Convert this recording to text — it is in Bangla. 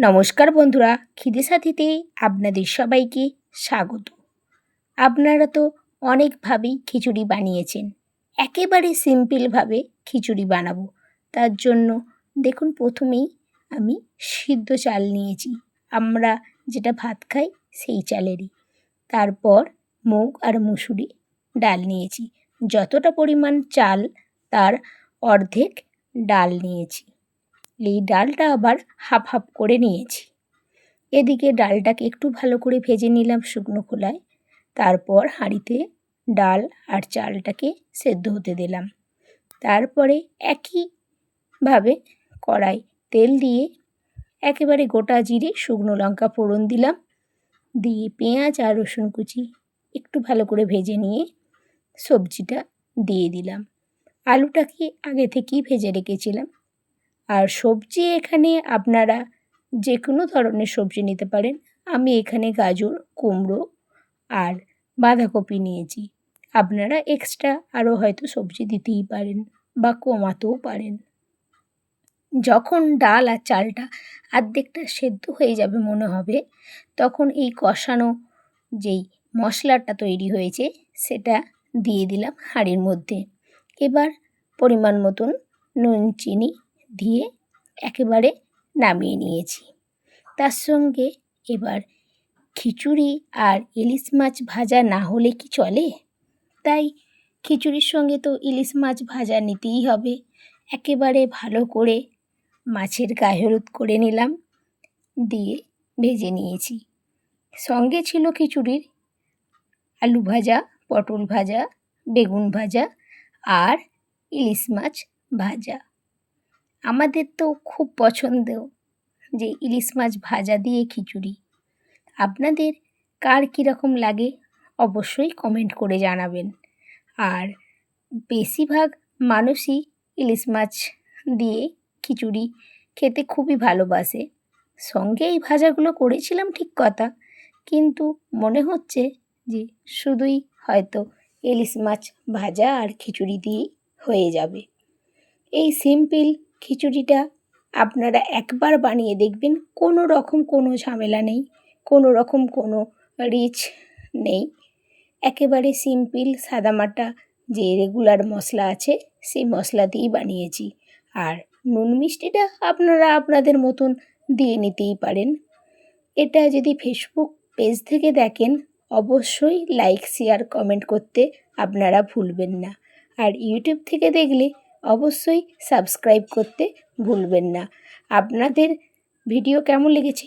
নমস্কার বন্ধুরা, খিদে সাথীতে আপনাদের সবাইকে স্বাগত। আপনারা তো অনেকভাবেই খিচুড়ি বানিয়েছেন, একেবারে সিম্পলভাবে খিচুড়ি বানাবো। তার জন্য দেখুন, প্রথমেই আমি সিদ্ধ চাল নিয়েছি। আমরা যেটা ভাত খাই সেই চালেরই। তারপর মুগ আর মুসুরি ডাল নিয়েছি। যতটা পরিমাণ চাল, তার অর্ধেক ডাল নিয়েছি। এই ডালটা আবার হাফ হাফ করে নিয়েছি। এদিকে ডালটাকে একটু ভালো করে ভেজে নিলাম শুকনো খোলায়। তারপর হাঁড়িতে ডাল আর চালটাকে সেদ্ধ হতে দিলাম। তারপরে একইভাবে কড়াই তেল দিয়ে একেবারে গোটা জিরে, শুকনো লঙ্কা ফোড়ন দিলাম। দিয়ে পেঁয়াজ আর রসুন কুচি একটু ভালো করে ভেজে নিয়ে সবজিটা দিয়ে দিলাম। আলুটাকে আগে থেকেই ভেজে রেখেছিলাম। আর সবজি এখানে আপনারা যে কোনো ধরনের সবজি নিতে পারেন। আমি এখানে গাজর, কুমড়ো আর বাঁধাকপি নিয়েছি। আপনারা এক্সট্রা আরও হয়তো সবজি দিতেই পারেন বা কমাতেও পারেন। যখন ডাল আর চালটা আর্ধেকটা সেদ্ধ হয়ে যাবে মনে হবে, তখন এই কষানো যেই মশলাটা তৈরি হয়েছে, সেটা দিয়ে দিলাম হাঁড়ির মধ্যে। এবার পরিমাণ মতন নুন, চিনি দিয়ে একেবারে নামিয়ে নিয়েছি। তার সঙ্গে এবার খিচুড়ি আর ইলিশ মাছ ভাজা না হলে কি চলে? তাই খিচুড়ির সঙ্গে তো ইলিশ মাছ ভাজা নিতেই হবে। একেবারে ভালো করে মাছের গায়ে হলুদ করে নিলাম, দিয়ে ভেজে নিয়েছি। সঙ্গে ছিল খিচুড়ির আলু ভাজা, পটল ভাজা, বেগুন ভাজা আর ইলিশ মাছ ভাজা। আমাদের তো খুব পছন্দ যে ইলিশ মাছ ভাজা দিয়ে খিচুড়ি। আপনাদের কার কীরকম লাগে অবশ্যই কমেন্ট করে জানাবেন। আর বেশিরভাগ মানুষই ইলিশ মাছ দিয়ে খিচুড়ি খেতে খুবই ভালোবাসে। সঙ্গে এই ভাজাগুলো করেছিলাম ঠিক কথা, কিন্তু মনে হচ্ছে যে শুধুই হয়তো ইলিশ মাছ ভাজা আর খিচুড়ি দিয়েই হয়ে যাবে। এই সিম্পল খিচুড়িটা আপনারা একবার বানিয়ে দেখবেন, কোনো রকম কোনো ঝামেলা নেই, কোনো রকম কোনো রিচ নেই। একেবারে সিম্পল সাদামাটা যে রেগুলার মশলা আছে, সেই মশলা দিয়েই বানিয়েছি। আর নুন মিষ্টিটা আপনারা আপনাদের মতন দিয়ে নিতেই পারেন। এটা যদি ফেসবুক পেজ থেকে দেখেন, অবশ্যই লাইক শেয়ার কমেন্ট করতে আপনারা ভুলবেন না। আর ইউটিউব থেকে দেখলে অবশ্যই সাবস্ক্রাইব করতে ভুলবেন না। আপনাদের ভিডিও কেমন লেগেছে?